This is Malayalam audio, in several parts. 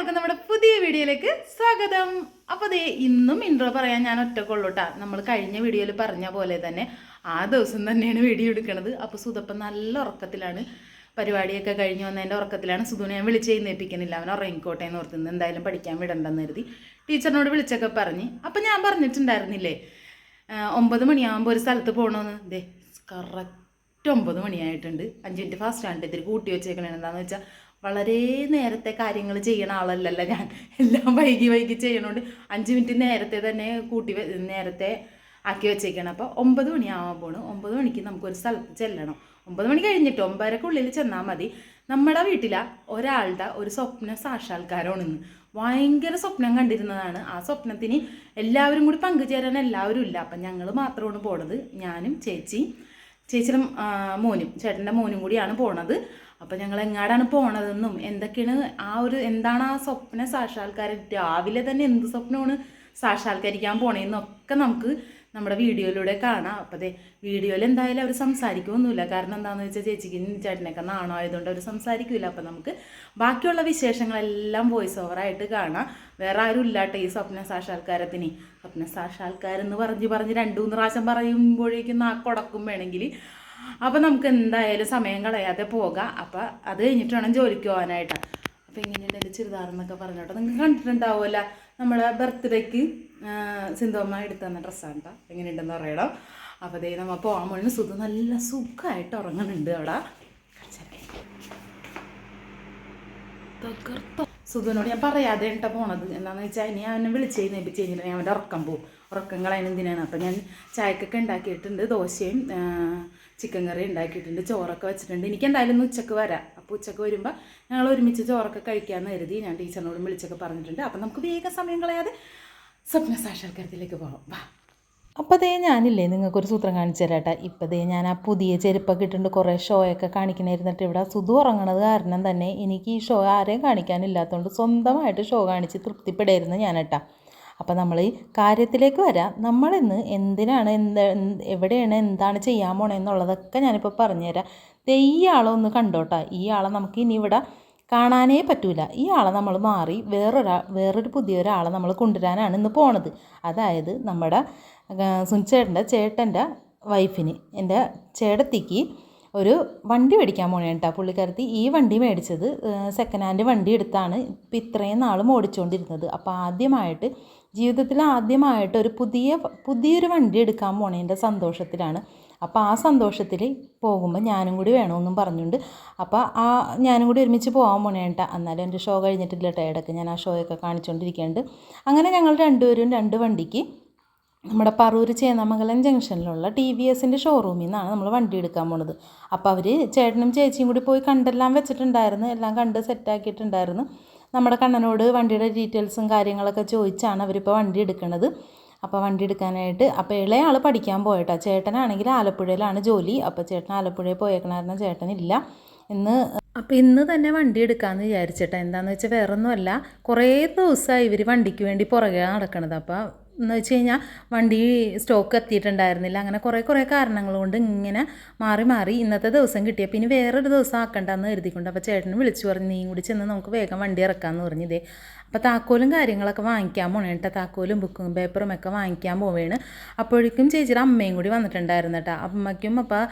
എല്ലാവർക്കും നമ്മുടെ പുതിയ വീഡിയോയിലേക്ക് സ്വാഗതം. അപ്പോൾ ദേ ഇന്നും ഇൻട്രോ പറയാൻ ഞാൻ ഒറ്റക്കുള്ളൂട്ടാ നമ്മൾ കഴിഞ്ഞ വീഡിയോയിൽ പറഞ്ഞ പോലെ തന്നെ ആ ദിവസം തന്നെയാണ് വീഡിയോ എടുക്കുന്നത് അപ്പോൾ സുതപ്പം നല്ല ഉറക്കത്തിലാണ്. പരിപാടിയൊക്കെ കഴിഞ്ഞ് വന്നതിന്റെ ഉറക്കത്തിലാണ് സുധുനെ ഞാൻ വിളിച്ച് എഴുന്നേൽപ്പിക്കുന്നില്ല അവൻ ഉറങ്ങിക്കോട്ടെ എന്ന് ഓർത്തുനിന്ന് എന്തായാലും പഠിക്കാൻ വിടണ്ടെന്ന് കരുതി ടീച്ചറിനോട് വിളിച്ചൊക്കെ പറഞ്ഞ്. അപ്പം ഞാൻ പറഞ്ഞിട്ടുണ്ടായിരുന്നില്ലേ ഒമ്പത് മണിയാകുമ്പോൾ ഒരു സ്ഥലത്ത് പോകണമെന്ന് ദേ കറക്റ്റ് ഒമ്പത് മണിയായിട്ടുണ്ട്. അഞ്ച് മിനിറ്റ് ഫാസ്റ്റ് ആണ് ഇതിൽ കൂട്ടി വെച്ചേക്കണേ. എന്താണെന്ന് വെച്ചാൽ വളരെ നേരത്തെ കാര്യങ്ങൾ ചെയ്യണ ആളല്ലല്ലോ ഞാൻ. എല്ലാം വൈകി വൈകി ചെയ്യണോണ്ട് അഞ്ച് മിനിറ്റ് നേരത്തെ തന്നെ കൂട്ടി നേരത്തെ ആക്കി വെച്ചേക്കണം. അപ്പോൾ ഒമ്പത് മണിയാവാൻ പോകണം ഒമ്പത് മണിക്ക് നമുക്കൊരു സ്ഥലത്ത് ചെല്ലണം. ഒമ്പത് മണി കഴിഞ്ഞിട്ട് ഒമ്പതരക്കുള്ളിൽ ചെന്നാൽ മതി. നമ്മുടെ വീട്ടിലെ ഒരാളുടെ ഒരു സ്വപ്ന സാക്ഷാത്കാരമാണെന്ന്. ഭയങ്കര സ്വപ്നം കണ്ടിരുന്നതാണ്. ആ സ്വപ്നത്തിന് എല്ലാവരും കൂടി പങ്കുചേരാൻ എല്ലാവരും ഇല്ല. അപ്പം ഞങ്ങൾ മാത്രമാണ് പോണത്. ഞാനും ചേച്ചി ചേച്ചിയുടെ മോനും ചേട്ടന്റെ മോനും കൂടിയാണ് പോണത്. അപ്പം ഞങ്ങൾ എങ്ങാടാണ് പോണതെന്നും എന്തൊക്കെയാണ് ആ ഒരു എന്താണ് ആ സ്വപ്ന സാക്ഷാത്കാരം? രാവിലെ തന്നെ എന്ത് സ്വപ്നമാണ് സാക്ഷാത്കരിക്കാൻ പോണേന്നൊക്കെ നമുക്ക് നമ്മുടെ വീഡിയോയിലൂടെ കാണാം. അപ്പം അതെ വീഡിയോയിൽ എന്തായാലും അവർ സംസാരിക്കുമൊന്നുമില്ല കാരണം എന്താണെന്ന് വെച്ചാൽ ചേച്ചിക്കും ചേട്ടനൊക്കെ നാണോ ആയതുകൊണ്ട് അവർ സംസാരിക്കില്ല അപ്പം നമുക്ക് ബാക്കിയുള്ള വിശേഷങ്ങളെല്ലാം വോയിസ് ഓവറായിട്ട് കാണാം. വേറെ ആരും ഇല്ലാട്ടെ ഈ സ്വപ്ന സാക്ഷാത്കാരത്തിന്. സ്വപ്ന സാക്ഷാത്കാരം എന്ന് പറഞ്ഞ് പറഞ്ഞ് രണ്ടു മൂന്ന് പ്രാവശ്യം പറയുമ്പോഴേക്കും കൊടക്കും വേണമെങ്കിൽ അപ്പം നമുക്ക് എന്തായാലും സമയം കളയാതെ പോകാം. അപ്പോൾ അത് കഴിഞ്ഞിട്ട് വേണം ജോലിക്ക് പോകാനായിട്ട്. അപ്പോൾ ഇങ്ങനെയുണ്ട് എന്റെ ചുരിദാർ എന്നൊക്കെ പറഞ്ഞോട്ടെ നിങ്ങൾക്ക് കണ്ടിട്ടുണ്ടാവുമല്ലോ. നമ്മളെ ബർത്ത്ഡേക്ക് സിന്ധുമ്മ എടുത്തു തന്ന ഡ്രസ്സാണ് കേട്ടോ. എങ്ങനെയുണ്ടെന്ന് പറയണം. അപ്പോൾ ദേ നമ്മൾ പോകാൻ വേണ്ടി സുഖം നല്ല സുഖമായിട്ട് ഉറങ്ങുന്നുണ്ട് അവിടെ. സുധുവിനോട് ഞാൻ പറയാതെ കേട്ടോ പോണത്. എന്താണെന്ന് വെച്ചാൽ ഇനി അവനെ വിളിച്ച് കഴിഞ്ഞിട്ട് കഴിഞ്ഞിട്ടുണ്ടെങ്കിൽ അവന്റെ ഉറക്കം പോകും ഉറക്കം കളയാൻ അപ്പം ഞാൻ ചായക്കൊക്കെ ഉണ്ടാക്കിയിട്ടുണ്ട്. ദോശയും ചിക്കൻ കറി ഉണ്ടാക്കിയിട്ടുണ്ട് ചോറൊക്കെ വെച്ചിട്ടുണ്ട്. എനിക്ക് എന്തായാലും ഒന്ന് ഉച്ചയ്ക്ക് വരാം. അപ്പോൾ ഉച്ചയ്ക്ക് വരുമ്പോൾ ഞങ്ങൾ ഒരുമിച്ച് ചോറൊക്കെ കഴിക്കാമെന്ന് കരുതി ഞാൻ ടീച്ചറിനോടും വിളിച്ചൊക്കെ പറഞ്ഞിട്ടുണ്ട്. അപ്പം നമുക്ക് വേഗം സമയം കളയാതെ സ്വപ്ന സാക്ഷാത്കാരത്തിലേക്ക് പോകാം വാ. അപ്പോൾ ദേ ഞാനില്ലേ നിങ്ങൾക്കൊരു സൂത്രം കാണിച്ചു തരാട്ടെ ഇപ്പോൾ ദേ ഞാൻ ആ പുതിയ ചെരുപ്പൊക്കെ ഇട്ടിട്ടുണ്ട് കുറേ ഷോയൊക്കെ കാണിക്കണിരുന്നിട്ട് ഇവിടെ സുധു ഉറങ്ങണത് കാരണം തന്നെ എനിക്ക് ഈ ഷോ ആരെയും കാണിക്കാനില്ലാത്തതുകൊണ്ട് സ്വന്തമായിട്ട് ഷോ കാണിച്ച് തൃപ്തിപ്പെടായിരുന്നു ഞാനേട്ടാ അപ്പോൾ നമ്മൾ ഈ കാര്യത്തിലേക്ക് വരാം. നമ്മളിന്ന് എന്തിനാണ് എന്ത് എവിടെയാണ് എന്താണ് ചെയ്യാൻ പോണേന്നുള്ളതൊക്കെ ഞാനിപ്പോൾ പറഞ്ഞുതരാം. ദേ ഈ ആളെ ഒന്ന് കണ്ടോട്ടാ. ഈ ആളെ നമുക്ക് ഇനി ഇവിടെ കാണാനേ പറ്റൂല. ഈ ആളെ നമ്മൾ മാറി വേറൊരാ വേറൊരു പുതിയൊരാളെ നമ്മൾ കൊണ്ടുവരാനാണ് ഇന്ന് പോണത്. അതായത് നമ്മുടെ സുനിച്ചേട്ടന്റെ ചേട്ടന്റെ വൈഫിന്. എന്റെ ചേട്ടത്തിക്ക് ഒരു വണ്ടി മേടിക്കാൻ പോണേ കേട്ടോ പുള്ളിക്കാരത്തി ഈ വണ്ടി മേടിച്ചത് സെക്കൻഡ് ഹാൻഡ് വണ്ടി എടുത്താണ് ഇപ്പം ഇത്രയും നാളും ഓടിച്ചുകൊണ്ടിരുന്നത് അപ്പോൾ ആദ്യമായിട്ട് ജീവിതത്തിൽ ആദ്യമായിട്ട് ഒരു പുതിയ പുതിയൊരു വണ്ടി എടുക്കാൻ പോണേന്റെ സന്തോഷത്തിലാണ്. അപ്പോൾ ആ സന്തോഷത്തിൽ പോകുമ്പോൾ ഞാനും കൂടി വേണമെന്നും പറഞ്ഞുകൊണ്ട് അപ്പോൾ ആ ഞാനും കൂടി ഒരുമിച്ച് പോകാൻ പോണേ കേട്ടോ എന്നാലും എന്റെ ഷോ കഴിഞ്ഞിട്ടില്ല ടേടൊക്കെ ഞാൻ ആ ഷോയൊക്കെ കാണിച്ചുകൊണ്ടിരിക്കുന്നുണ്ട് അങ്ങനെ ഞങ്ങൾ രണ്ടുപേരും രണ്ട് വണ്ടിക്ക് നമ്മുടെ പറൂർ ചേന്നമംഗലം ജംഗ്ഷനിലുള്ള ടി വി എസിന്റെ ഷോറൂമിൽ നിന്നാണ് നമ്മൾ വണ്ടി എടുക്കാൻ പോണത്. അപ്പോൾ അവർ ചേട്ടനും ചേച്ചിയും കൂടി പോയി കണ്ടെല്ലാം വെച്ചിട്ടുണ്ടായിരുന്നു. എല്ലാം കണ്ട് സെറ്റാക്കിയിട്ടുണ്ടായിരുന്നു നമ്മുടെ കണ്ണനോട് വണ്ടിയുടെ ഡീറ്റെയിൽസും കാര്യങ്ങളൊക്കെ ചോദിച്ചാണ് അവരിപ്പോൾ വണ്ടി എടുക്കുന്നത് അപ്പോൾ വണ്ടി എടുക്കാനായിട്ട് അപ്പോൾ ഇളയ ആൾ പഠിക്കാൻ പോയിട്ടാ. ചേട്ടനാണെങ്കിൽ ആലപ്പുഴയിലാണ് ജോലി. അപ്പോൾ ചേട്ടൻ ആലപ്പുഴയിൽ പോയേക്കണമായിരുന്ന ചേട്ടനില്ല. ഇന്ന് അപ്പോൾ ഇന്ന് തന്നെ വണ്ടി എടുക്കാമെന്ന് വിചാരിച്ചിട്ടാണ് എന്താണെന്ന് വെച്ചാൽ വേറൊന്നുമല്ല. കുറേ ദിവസമായി ഇവർ വണ്ടിക്ക് വേണ്ടി പുറകെ നടക്കണത്. അപ്പോൾ എന്ന് വെച്ച് കഴിഞ്ഞാൽ വണ്ടി സ്റ്റോക്ക് എത്തിയിട്ടുണ്ടായിരുന്നില്ല. അങ്ങനെ കുറേ കുറേ കാരണങ്ങൾ കൊണ്ട് ഇങ്ങനെ മാറി മാറി ഇന്നത്തെ ദിവസം കിട്ടിയ. പിന്നെ വേറൊരു ദിവസം ആക്കണ്ടെന്ന് കരുതിക്കൊണ്ട് അപ്പോൾ ചേട്ടന് വിളിച്ചു പറഞ്ഞു നീ കൂടി ചെന്ന് നമുക്ക് വേഗം വണ്ടി ഇറക്കാമെന്ന് പറഞ്ഞു ഇതേ. അപ്പോൾ താക്കോലും കാര്യങ്ങളൊക്കെ വാങ്ങിക്കാൻ പോണേ കേട്ടോ. താക്കോലും ബുക്കും പേപ്പറും ഒക്കെ വാങ്ങിക്കാൻ പോവുകയാണ് അപ്പോഴേക്കും ചേച്ചിയുടെ അമ്മയും കൂടി വന്നിട്ടുണ്ടായിരുന്നു കേട്ടോ. അമ്മയ്ക്കും അപ്പോൾ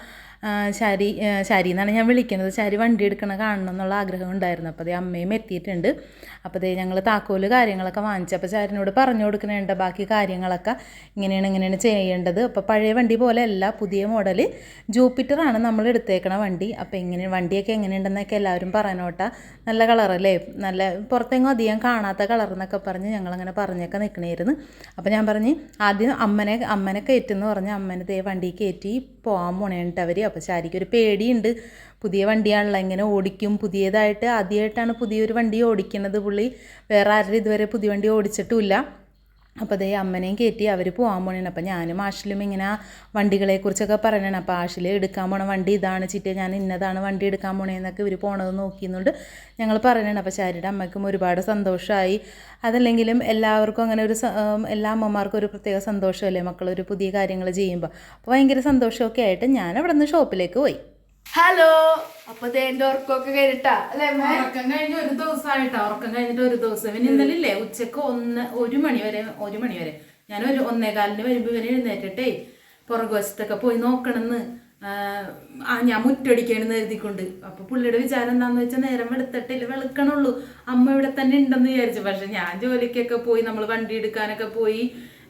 ശാരി ശാരി എന്നാണ് ഞാൻ വിളിക്കുന്നത്. ശരി വണ്ടി എടുക്കണ കാണണം എന്നുള്ള ആഗ്രഹം ഉണ്ടായിരുന്നു. അപ്പോൾ അതേ അമ്മയും എത്തിയിട്ടുണ്ട്. അപ്പോൾ അതേ ഞങ്ങൾ താക്കോൽ കാര്യങ്ങളൊക്കെ വാങ്ങിച്ചു അപ്പോൾ ശാരിനോട് പറഞ്ഞു കൊടുക്കണേണ്ട ബാക്കി കാര്യങ്ങളൊക്കെ ഇങ്ങനെയാണ് ഇങ്ങനെയാണ് ചെയ്യേണ്ടത്. അപ്പോൾ പഴയ വണ്ടി പോലെ അല്ല പുതിയ മോഡൽ ജൂപ്പിറ്ററാണ് നമ്മൾ എടുത്തേക്കണ വണ്ടി. അപ്പോൾ എങ്ങനെ വണ്ടിയൊക്കെ എങ്ങനെയുണ്ടെന്നൊക്കെ എല്ലാവരും പറയണോട്ട. നല്ല കളറല്ലേ നല്ല പുറത്തെങ്ങും അധികം കാണാത്ത കളർ എന്നൊക്കെ പറഞ്ഞ് ഞങ്ങളങ്ങനെ പറഞ്ഞൊക്കെ നിൽക്കണമായിരുന്നു അപ്പോൾ ഞാൻ പറഞ്ഞ് ആദ്യം അമ്മനെ അമ്മനെ കയറ്റുമെന്ന് പറഞ്ഞ് അമ്മനെ ദേ വണ്ടി കയറ്റി പോകാൻ പോണേണ്ട അവർ അപ്പോൾ ശാരിക്ക് ഒരു പേടിയുണ്ട്. പുതിയ വണ്ടിയാണല്ലോ ഇങ്ങനെ ഓടിക്കും. പുതിയതായിട്ട് ആദ്യമായിട്ടാണ് പുതിയൊരു വണ്ടി ഓടിക്കുന്നത് പുള്ളി. വേറെ ആരും ഇതുവരെ പുതിയ വണ്ടി ഓടിച്ചിട്ടുമില്ല. അപ്പോൾ അതേ അമ്മനെയും കയറ്റി അവർ പോകാൻ പോണേണ്. അപ്പോൾ ഞാനും ആഷിലും ഇങ്ങനെ വണ്ടികളെക്കുറിച്ചൊക്കെ പറയണേ അപ്പോൾ ആഷിൽ എടുക്കാൻ പോണ വണ്ടി ഇതാണ് ചിറ്റ ഞാൻ ഇന്നതാണ് വണ്ടി എടുക്കാൻ പോണേന്നൊക്കെ ഇവർ പോണത് നോക്കിയെന്നുണ്ട് ഞങ്ങൾ പറയണേ അപ്പോൾ ശാരിയുടെ അമ്മയ്ക്കും ഒരുപാട് സന്തോഷമായി അതല്ലെങ്കിലും എല്ലാവർക്കും അങ്ങനെ ഒരു എല്ലാ അമ്മമാർക്കും ഒരു പ്രത്യേക സന്തോഷമല്ലേ? മക്കളൊരു പുതിയ കാര്യങ്ങൾ ചെയ്യുമ്പോൾ അപ്പോൾ ഭയങ്കര സന്തോഷമൊക്കെ ആയിട്ട് ഞാൻ അവിടെ നിന്ന് ഷോപ്പിലേക്ക് പോയി. ഹലോ അപ്പൊ എന്റെ ഉറക്കമൊക്കെ കഴിഞ്ഞിട്ടാ അല്ലെ ഉറക്കം കഴിഞ്ഞ ഒരു ദിവസമായിട്ടാ ഉറക്കം കഴിഞ്ഞിട്ട് ഒരു ദിവസം. പിന്നെ ഇന്നലെ ഇല്ലേ ഉച്ചയ്ക്ക് ഒന്ന് ഒരു മണി വരെ ഒരു മണി വരെ. ഞാൻ ഒരു ഒന്നേകാലിന് വരുമ്പോ ഇവന് എഴുന്നേറ്റിട്ടേ പുറകുവശത്തൊക്കെ പോയി നോക്കണമെന്ന് ആ ഞാൻ മുറ്റടിക്കണെന്ന് എഴുതിക്കൊണ്ട്. അപ്പൊ പുള്ളിയുടെ വിചാരം എന്താന്ന് വെച്ചാൽ നേരം വെളുത്തിട്ടില്ല വെളുക്കണുള്ളൂ. അമ്മ ഇവിടെ തന്നെ ഉണ്ടെന്ന് വിചാരിച്ചു. പക്ഷെ ഞാൻ ജോലിക്കൊക്കെ പോയി നമ്മൾ വണ്ടി എടുക്കാനൊക്കെ പോയി.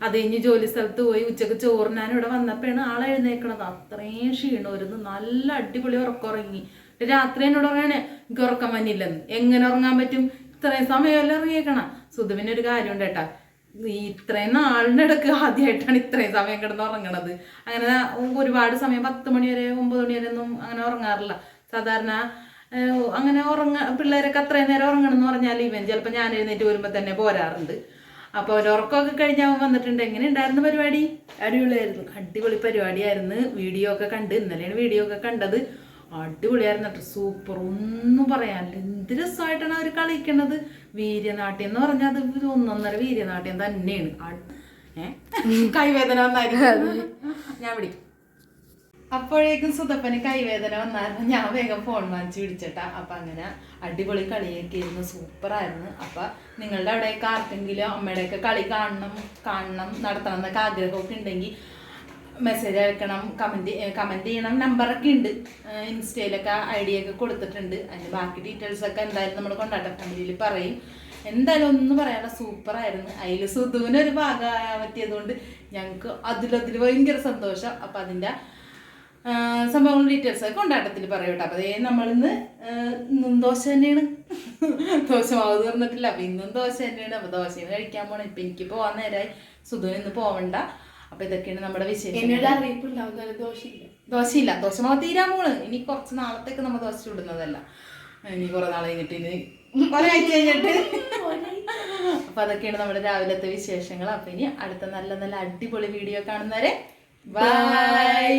അത് കഴിഞ്ഞ് ജോലി സ്ഥലത്ത് പോയി ഉച്ചയ്ക്ക് ചോറിനാൻ ഇവിടെ വന്നപ്പോഴാണ് ആളെ എഴുന്നേക്കണത്. അത്രയും ക്ഷീണം ഒരു നല്ല അടിപൊളി ഉറക്കം ഉറങ്ങി രാത്രി എന്നോട് പറയണേ എനിക്ക് ഉറക്കം വന്നില്ലെന്ന്. എങ്ങനെ ഉറങ്ങാൻ പറ്റും? ഇത്രയും സമയമല്ല ഇറങ്ങിയേക്കണ സുധുവിന് ഒരു കാര്യമുണ്ട് കേട്ടാ. ഈ ഇത്രയും നാളിന്റെ ഇടയ്ക്ക് ആദ്യമായിട്ടാണ് ഇത്രയും സമയം കിടന്ന് ഉറങ്ങണത്. അങ്ങനെ ഒരുപാട് സമയം പത്ത് മണി വരെ ഒമ്പത് മണി വരെ ഒന്നും അങ്ങനെ ഉറങ്ങാറില്ല. സാധാരണ അങ്ങനെ ഉറങ്ങ പിള്ളേരൊക്കെ അത്രയും നേരം ഉറങ്ങണം എന്ന് പറഞ്ഞാൽ ഇവൻ ചിലപ്പോൾ ഞാൻ എഴുന്നേറ്റ് വരുമ്പോൾ തന്നെ പോരാറുണ്ട്. അപ്പോൾ ഒരു ഉറക്കമൊക്കെ കഴിഞ്ഞ് അവൻ വന്നിട്ടുണ്ട്. എങ്ങനെ ഉണ്ടായിരുന്നു പരിപാടി? അടിപൊളിയായിരുന്നു. അടിപൊളി പരിപാടിയായിരുന്നു. വീഡിയോ ഒക്കെ കണ്ട് ഇന്നലെയാണ് വീഡിയോ ഒക്കെ കണ്ടത്. അടിപൊളിയായിരുന്നു കേട്ടോ സൂപ്പർ. ഒന്നും പറയാനില്ല. എന്ത് രസമായിട്ടാണ് അവർ കളിക്കണത്? വീര്യനാട്യം എന്ന് പറഞ്ഞാൽ അത് ഒന്നൊന്നര വീര്യനാട്യം തന്നെയാണ്. ഏഹ് കൈവേദന ഞാൻ പിടിക്കും അപ്പോഴേക്കും സുതപ്പന് കൈവേദന വന്നായിരുന്നു. ഞാൻ വേഗം ഫോൺ വാങ്ങിച്ച് പിടിച്ചിട്ടാ അപ്പൊ അങ്ങനെ അടിപൊളി കളിയൊക്കെ ആയിരുന്നു. അപ്പൊ നിങ്ങളുടെ അവിടെയൊക്കെ ആർക്കെങ്കിലും അമ്മയുടെയൊക്കെ കളി കാണണം കാണണം നടത്തണം എന്നൊക്കെ ആഗ്രഹമൊക്കെ ഉണ്ടെങ്കിൽ മെസ്സേജ് അയക്കണം കമന്റ് കമന്റ് ചെയ്യണം. നമ്പറൊക്കെ ഉണ്ട്. ഇൻസ്റ്റയിലൊക്കെ ഐ ഡി ഒക്കെ കൊടുത്തിട്ടുണ്ട്. അതിന്റെ ബാക്കി ഡീറ്റെയിൽസ് ഒക്കെ എന്തായാലും നമ്മൾ കൊണ്ടാട്ട ഫാമിലിയിൽ പറയും. എന്തായാലും ഒന്നും പറയാനുള്ള സൂപ്പർ ആയിരുന്നു. അതിൽ സുധുവിനൊരു ഭാഗമാകാൻ പറ്റിയതുകൊണ്ട് ഞങ്ങൾക്ക് അതിലതിൽ ഭയങ്കര സന്തോഷം. അപ്പം അതിന്റെ സംഭവങ്ങൾ ഡീറ്റെയിൽസ് ഒക്കെ കൊണ്ടാട്ടത്തിൽ പറയും കേട്ടോ. അപ്പോൾ അതേ നമ്മളിന്ന് ഇന്നും ദോശ തന്നെയാണ്. ദോശ മാവ് തീർന്നിട്ടില്ല. അപ്പം ഇന്നും ദോശ തന്നെയാണ്. അപ്പോൾ ദോശയും കഴിക്കാൻ പോകണം ഇപ്പം എനിക്ക് പോകാൻ നേരമായി സുധു ഇന്ന് പോവണ്ട. അപ്പം ഇതൊക്കെയാണ് നമ്മുടെ വിശേഷം എന്നോട് അറിയിപ്പുണ്ടാവുന്ന ദോശയില്ല. ദോശയില്ല. ദോശ മാവ് തീരാൻ പോണ് ഇനി കുറച്ച് നാളത്തേക്ക് നമ്മൾ ദോശ ഇടുന്നതല്ല ഇനി കുറെ നാൾ കഴിഞ്ഞിട്ട് ഇനി ഒരാഴ്ച കഴിഞ്ഞിട്ട്. അപ്പൊ അതൊക്കെയാണ് നമ്മുടെ രാവിലത്തെ വിശേഷങ്ങൾ. അപ്പൊ ഇനി അടുത്ത നല്ല നല്ല അടിപൊളി വീഡിയോ കാണുന്നവരെ ബൈ